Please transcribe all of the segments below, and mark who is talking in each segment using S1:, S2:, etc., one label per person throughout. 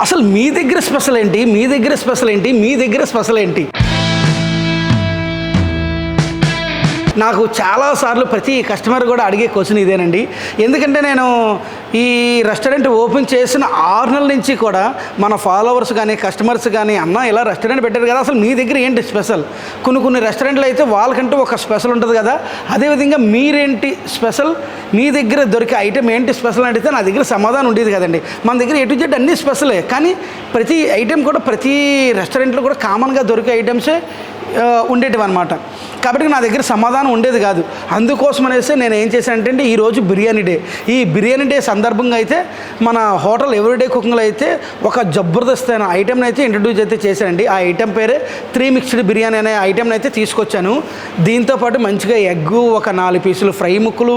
S1: అసలు మీ దగ్గర స్పెషల్ ఏంటి? మీ దగ్గర స్పెషల్ ఏంటి? మీ దగ్గర స్పెషల్ ఏంటి? నాకు చాలాసార్లు ప్రతి కస్టమర్ కూడా అడిగే క్వశ్చన్ ఇదేనండి. ఎందుకంటే నేను ఈ రెస్టారెంట్ ఓపెన్ చేసిన ఆరు నెలల నుంచి కూడా మన ఫాలోవర్స్ కానీ కస్టమర్స్ కానీ అన్న ఇలా రెస్టారెంట్ పెట్టారు కదా అసలు మీ దగ్గర ఏంటి స్పెషల్? కొన్ని కొన్ని రెస్టారెంట్లు అయితే వాళ్ళకంటూ ఒక స్పెషల్ ఉంటుంది కదా అదేవిధంగా మీరేంటి స్పెషల్? మీ దగ్గర దొరికే ఐటెం ఏంటి స్పెషల్ అంటే నా దగ్గర సమాధానం ఉండేది కదండి. మన దగ్గర ఎటు జెడ్ అన్నీ స్పెషలే కానీ ప్రతి ఐటెం కూడా ప్రతి రెస్టారెంట్లో కూడా కామన్గా దొరికే ఐటమ్సే ఉండేటివి అనమాట కాబట్టి నా దగ్గర సమాధానం ఉండేది కాదు. అందుకోసం అనేసి నేను ఏం చేశానంటే ఈరోజు బిర్యానీ డే. ఈ బిర్యానీ డే సందర్భంగా అయితే మన హోటల్ ఎవ్రీడే కుకింగ్లో అయితే ఒక జబర్దస్త్ అయిన ఐటెంని అయితే ఇంట్రడ్యూస్ అయితే చేశానండి. ఆ ఐటెం పేరే త్రీ మిక్స్డ్ బిర్యానీ అనే ఐటెంని అయితే తీసుకొచ్చాను. దీంతోపాటు మంచిగా ఎగ్గు ఒక నాలుగు పీసులు ఫ్రై ముక్కలు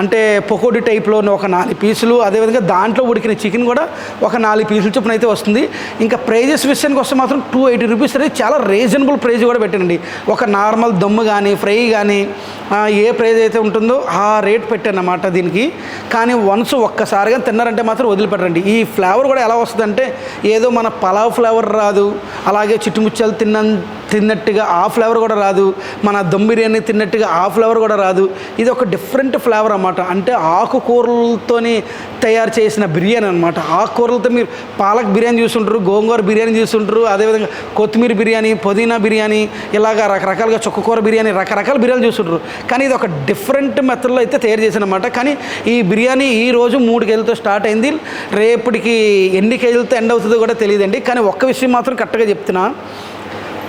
S1: అంటే పకోడీ టైప్లో ఒక నాలుగు పీసులు అదేవిధంగా దాంట్లో ఉడికిన చికెన్ కూడా ఒక నాలుగు పీసులు చొప్పున అయితే వస్తుంది. ఇంకా ప్రైజెస్ విషయానికి వస్తే మాత్రం టూ ఎయిటీ రూపీస్ అనేది చాలా రీజనబుల్ ప్రైజ్ కూడా పెట్టండి ఒక నార్మల్ దమ్ము కానీ ఫ్రై కానీ ఏ ప్రైజ్ అయితే ఉంటుందో ఆ రేట్ పెట్టాను అన్నమాట దీనికి. కానీ వన్స్ ఒక్కసారిగా తిన్నారంటే మాత్రం వదిలిపెట్టండి ఈ ఫ్లేవర్ కూడా ఎలా వస్తుందంటే ఏదో మన పలావ్ ఫ్లేవర్ రాదు అలాగే చిట్టుముచ్చాలు తిన్న తిన్నట్టుగా ఆ ఫ్లేవర్ కూడా రాదు మన దమ్ బిర్యానీ తిన్నట్టుగా ఆ ఫ్లేవర్ కూడా రాదు. ఇది ఒక డిఫరెంట్ ఫ్లేవర్ అన్నమాట. అంటే ఆకుకూరలతోనే తయారు చేసిన బిర్యానీ అనమాట ఆకుకూరలతో మీరు పాలక్ బిర్యానీ చూసుంటారు గోంగూర బిర్యానీ చూసుంటారు అదేవిధంగా కొత్తిమీర బిర్యానీ పుదీనా బిర్యానీ ఇలాగా రకరకాలుగా చుక్కకూర బిర్యానీ రకరకాల బిర్యానీ చూస్తుంటారు. కానీ ఇది ఒక డిఫరెంట్ మెథడ్లో అయితే తయారు చేసిన అనమాట కానీ ఈ బిర్యానీ ఈ రోజు మూడు కేజీలతో స్టార్ట్ అయింది. రేపటికి ఎన్ని కేజీలతో ఎండ్ అవుతుందో కూడా తెలియదండి. కానీ ఒక్క విషయం మాత్రం కరెక్ట్గా చెప్తున్నా.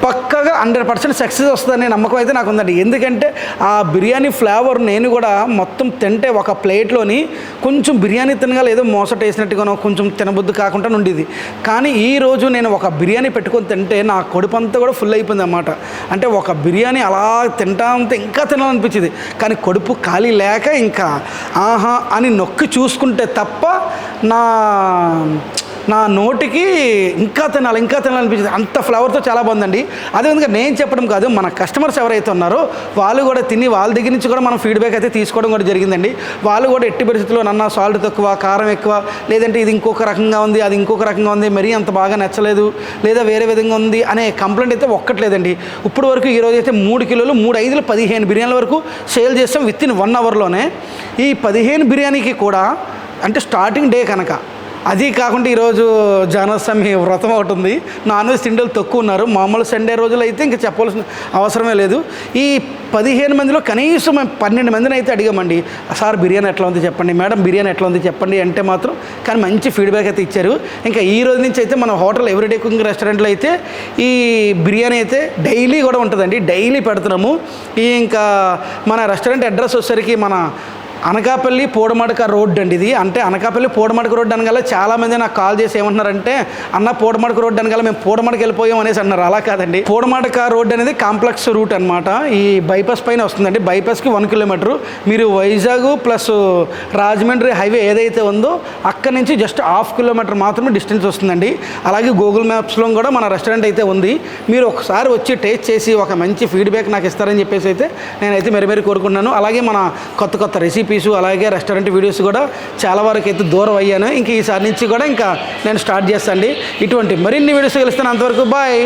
S1: పక్కగా హండ్రెడ్ పర్సెంట్ సక్సెస్ వస్తుందనే నమ్మకం అయితే నాకు ఉందండి. ఎందుకంటే ఆ బిర్యానీ ఫ్లేవర్ నేను కూడా మొత్తం తింటే ఒక ప్లేట్లోని కొంచెం బిర్యానీ తినగా ఏదో మోసట వేసినట్టుగానో కొంచెం తినబుద్ధి కాకుండా ఉండేది. కానీ ఈ రోజు నేను ఒక బిర్యానీ పెట్టుకొని తింటే నా కడుపు అంతా కూడా ఫుల్ అయిపోయింది అన్నమాట. అంటే ఒక బిర్యానీ అలా తింటా ఉంటే ఇంకా తినాలనిపించింది. కానీ కడుపు ఖాళీ లేక ఇంకా ఆహా అని నొక్కి చూసుకుంటే తప్ప నా నా నోటికి ఇంకా తినాలి ఇంకా తినాలనిపించింది అంత ఫ్లేవర్తో చాలా బాగుందండి. అదేవిధంగా నేను చెప్పడం కాదు మన కస్టమర్స్ ఎవరైతే ఉన్నారో వాళ్ళు కూడా తిని వాళ్ళ దగ్గర నుంచి కూడా మనం ఫీడ్బ్యాక్ అయితే తీసుకోవడం కూడా జరిగిందండి. వాళ్ళు కూడా ఎట్టి పరిస్థితుల్లో నన్న సాల్ట్ తక్కువ కారం ఎక్కువ లేదంటే ఇది ఇంకొక రకంగా ఉంది అది ఇంకొక రకంగా ఉంది మరీ అంత బాగా నచ్చలేదు లేదా వేరే విధంగా ఉంది అనే కంప్లైంట్ అయితే ఒక్కట్లేదండి. ఇప్పుడు వరకు ఈరోజు అయితే మూడు కిలోలు మూడు ఐదులు పదిహేను బిర్యానీల వరకు సేల్ చేస్తాం విత్ ఇన్ వన్ అవర్లోనే. ఈ పదిహేను బిర్యానీకి కూడా అంటే స్టార్టింగ్ డే కనుక అది కాకుండా ఈరోజు జానస్వామి వ్రతం ఒకటి ఉంది. నాన్ వెజ్ తిండలు తక్కువ ఉన్నారు. మామూలు సండే రోజులు అయితే ఇంకా చెప్పాల్సిన అవసరమే లేదు. ఈ పదిహేను మందిలో కనీసం పన్నెండు మందిని అయితే అడిగామండి. సార్ బిర్యానీ ఎట్లా ఉంది చెప్పండి. మేడం బిర్యానీ ఎట్లా ఉంది చెప్పండి అంటే మాత్రం కానీ మంచి ఫీడ్బ్యాక్ అయితే ఇచ్చారు. ఇంకా ఈ రోజు నుంచి అయితే మన హోటల్ ఎవ్రీడే కుకింగ్ రెస్టారెంట్లో అయితే ఈ బిర్యానీ అయితే డైలీ కూడా ఉంటుందండి. డైలీ పెడుతున్నాము. ఈ ఇంకా మన రెస్టారెంట్ అడ్రస్ వచ్చేసరికి మన అనకాపల్లి పూడమడక రోడ్ అండి ఇది. అంటే అనకాపల్లి పూడమడక రోడ్ అనగల చాలామంది నాకు కాల్ చేసి ఏమంటున్నారంటే అన్న పోడమడక రోడ్ అనగల మేము పూడమడక వెళ్ళిపోయాం అనేసి అన్నారు. అలా కాదండి. పూడమడక రోడ్ అనేది కాంప్లెక్స్ రూట్ అనమాట ఈ బైపాస్ పైన వస్తుందండి. బైపాస్కి వన్ కిలోమీటర్. మీరు వైజాగ్ ప్లస్ రాజమండ్రి హైవే ఏదైతే ఉందో అక్కడి నుంచి జస్ట్ హాఫ్ కిలోమీటర్ మాత్రమే డిస్టెన్స్ వస్తుందండి. అలాగే గూగుల్ మ్యాప్స్లో కూడా మన రెస్టారెంట్ అయితే ఉంది. మీరు ఒకసారి వచ్చి టేస్ట్ చేసి ఒక మంచి ఫీడ్బ్యాక్ నాకు ఇస్తారని చెప్పేసి అయితే నేనైతే మెరి మెరి కోరుకున్నాను అలాగే మన కొత్త కొత్త రెసిపీస్ అలాగే రెస్టారెంట్ వీడియోస్ కూడా చాలా వరకు అయితే దూరం అయ్యాను. ఇంక ఈసారి నుంచి కూడా ఇంకా నేను స్టార్ట్ చేస్తాను అండి. ఇటువంటి మరిన్ని వీడియోస్ కలుస్తాను అంతవరకు బాయ్.